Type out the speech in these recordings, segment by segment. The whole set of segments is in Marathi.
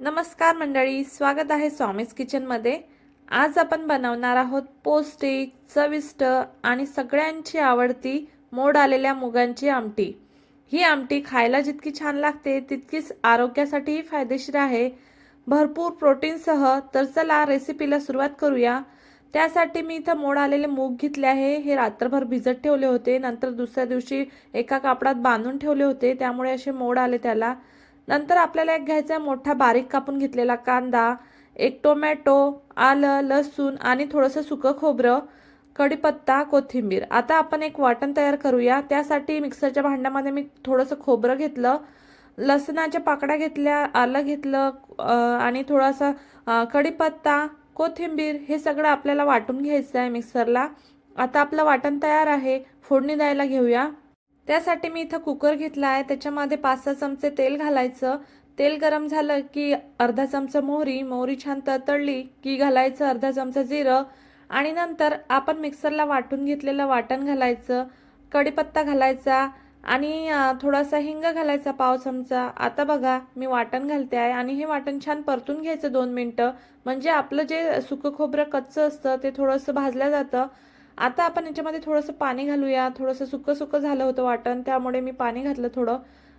नमस्कार मंडळी स्वागत आहे स्वामीज किचनमध्ये आज आपण बनवणार आहोत पौष्टिक चविष्ट आणि सगळ्यांची आवडती मोड आलेल्या मुगांची आमटी. ही आमटी खायला जितकी छान लागते तितकीच आरोग्यासाठीही फायदेशीर आहे. भरपूर प्रोटीनसह तर चला रेसिपीला सुरुवात करूया. त्यासाठी मी इथं मोड आलेले मूग घेतले आहे. हे रात्रभर भिजत ठेवले होते. नंतर दुसऱ्या दिवशी एका कापडात बांधून ठेवले होते. त्यामुळे असे मोड आले त्याला. नंतर आपल्याला एक घ्यायचा आहे मोठा बारीक कापून घेतलेला कांदा एक टोमॅटो आलं लसूण आणि थोडंसं सुकं खोबरं कढीपत्ता कोथिंबीर. आता आपण एक वाटण तयार करूया. त्यासाठी मिक्सरच्या भांड्यामध्ये मी थोडंसं खोबरं घेतलं लसणाच्या पाकड्या घेतल्या आलं घेतलं आणि थोडासा कढीपत्ता कोथिंबीर हे सगळं आपल्याला वाटून घ्यायचं आहे मिक्सरला. आता आपलं वाटण तयार आहे. फोडणी द्यायला घेऊया. त्यासाठी मी इथं कुकर घेतला आहे. त्याच्यामध्ये पाच सहा चमचे तेल घालायचं. तेल गरम झालं की अर्धा चमचा मोहरी. मोहरी छान तळतळली की घालायचं अर्धा चमचा जिरं. आणि नंतर आपण मिक्सरला वाटून घेतलेलं वाटण घालायचं. कढीपत्ता घालायचा. आणि थोडासा हिंग घालायचा पाव चमचा. आता बघा मी वाटण घालते आहे आणि हे वाटण छान परतून घ्यायचं दोन मिनटं. म्हणजे आपलं जे सुकं खोबरं कच्चं असतं ते थोडंसं भाजलं जातं. आता आपण याच्यामध्ये थोडंसं पाणी घालूया. थोडंसं सुकं सुकं झालं होतं वाटण त्यामुळे मी पाणी घातलं थोडं.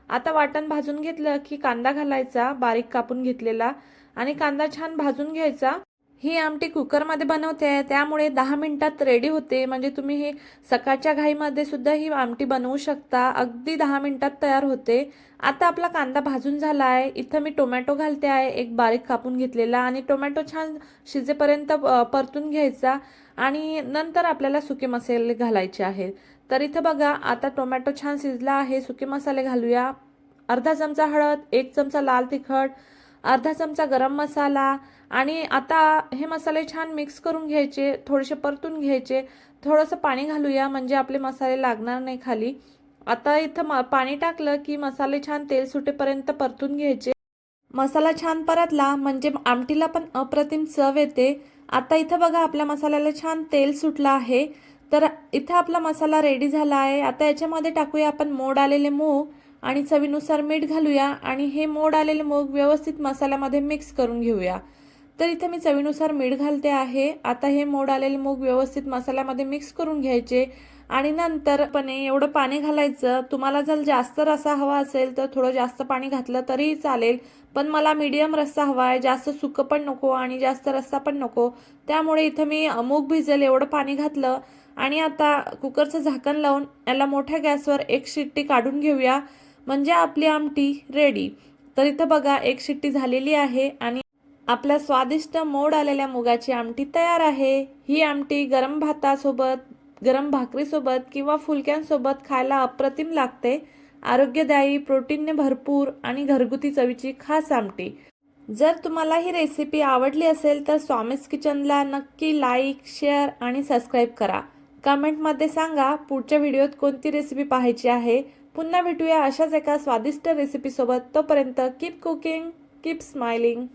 आता वाटण भाजून घेतलं की कांदा घालायचा बारीक कापून घेतलेला. आणि कांदा छान भाजून घ्यायचा. ही आमटी कुकरमध्ये बनवते. आहे त्यामुळे दहा मिनटात रेडी होते. म्हणजे तुम्ही हे सकाळच्या घाईमध्ये सुद्धा ही आमटी बनवू शकता. अगदी दहा मिनटात तयार होते. आता आपला कांदा भाजून झाला आहे इथं मी टोमॅटो घालते आहे. एक बारीक कापून घेतलेला आणि टोमॅटो छान शिजेपर्यंत परतून घ्यायचा आणि नंतर आपल्याला सुके मसाले घालायचे आहेत. तर इथं बघा आता टोमॅटो छान शिजला आहे. सुके मसाले घालूया. अर्धा चमचा हळद एक चमचा लाल तिखट अर्धा चमचा गरम मसाला आणि आता हे मसाले छान मिक्स करून घ्यायचे थोडेसे परतून घ्यायचे. थोडंसं पाणी घालूया म्हणजे आपले मसाले लागणार नाही खाली. आता इथं म पाणी टाकलं की मसाले छान तेल सुटेपर्यंत परतून घ्यायचे. मसाला छान परतला म्हणजे आमटीला पण अप्रतिम चव येते. आता इथं बघा आपल्या मसाल्याला छान तेल सुटलं आहे. तर इथं आपला मसाला रेडी झाला आहे. आता याच्यामध्ये टाकूया आपण मोड आलेले मूग. आणि चवीनुसार मीठ घालूया आणि हे मोड आलेले मूग व्यवस्थित मसाल्यामध्ये मिक्स करून घेऊया. तर इथं मी चवीनुसार मीठ घालते आहे. आता हे मोड आलेले मूग व्यवस्थित मसाल्यामध्ये मिक्स करून घ्यायचे. आणि नंतर पण एवढं पाणी घालायचं. तुम्हाला जर जास्त रसा हवा असेल तर थोडं जास्त पाणी घातलं तरीही चालेल. पण मला मीडियम रस्सा हवा आहे. जास्त सुकं पण नको आणि जास्त रस्सा पण नको. त्यामुळे इथं मी मूग भिजेल एवढं पाणी घातलं. आणि आता कुकरचं झाकण लावून याला मोठ्या गॅसवर एक शिट्टी काढून घेऊया. म्हणजे आपली आमटी रेडी तर इथं बघा एक शिट्टी झालेली आहे आणि आपल्या स्वादिष्ट मोड आलेल्या मुगाची आमटी तयार आहे. ही आमटी गरम भातासोबत गरम भाकरीसोबत किंवा फुलक्यांसोबत खायला अप्रतिम लागते. आरोग्यदायी प्रोटीनने भरपूर आणि घरगुती चवीची खास आमटी. जर तुम्हाला ही रेसिपी आवडली असेल तर स्वामीज किचनला नक्की लाईक शेअर आणि सबस्क्राईब करा. कमेंटमध्ये सांगा पुढच्या व्हिडिओत कोणती रेसिपी पाहायची आहे? पुन्हा भेटूया अशाच एका स्वादिष्ट रेसिपीसोबत तोपर्यंत कीप कुकिंग कीप स्माइलिंग